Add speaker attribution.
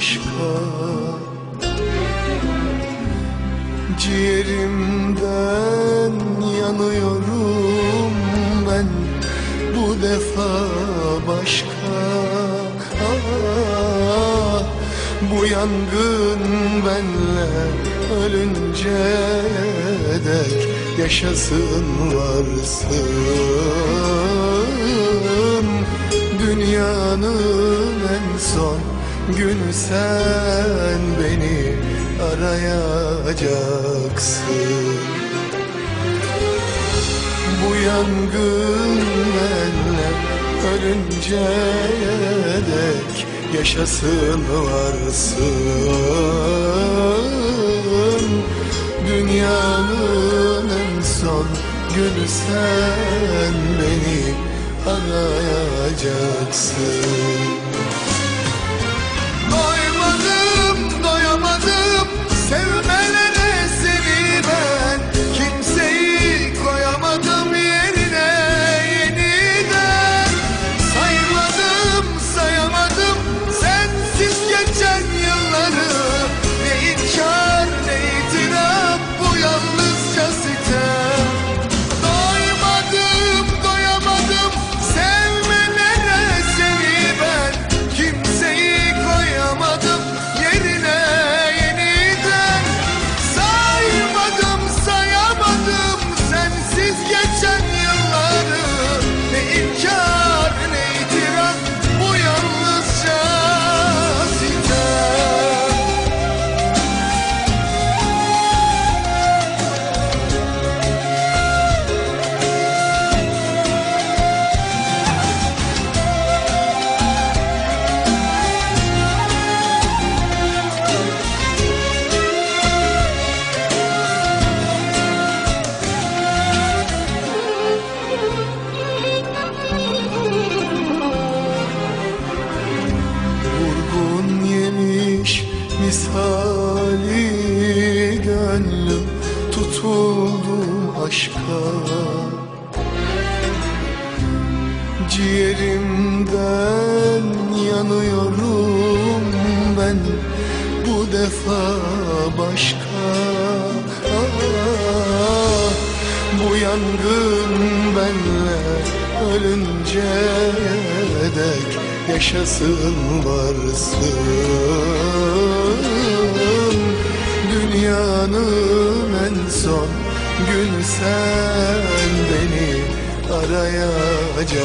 Speaker 1: başka. Ciğerimden yanıyorum ben Bu defa başka. Ah, Bu yangın benle ölünce dek Yaşasın varsın. Dünyanın en son günü sen beni arayacaksın. Bu yangın benle ölünce dek yaşasın varsın. Dünyanın en son günü sen beni arayacaksın Vurgun yemiş misali gönlüm Tutuldum aşka. Ciğerimden yanıyorum ben Bu defa başka. Bu yangın benle ölünce dek yaşasın varsın. Dünyanın en son günü sen beni arayacaksın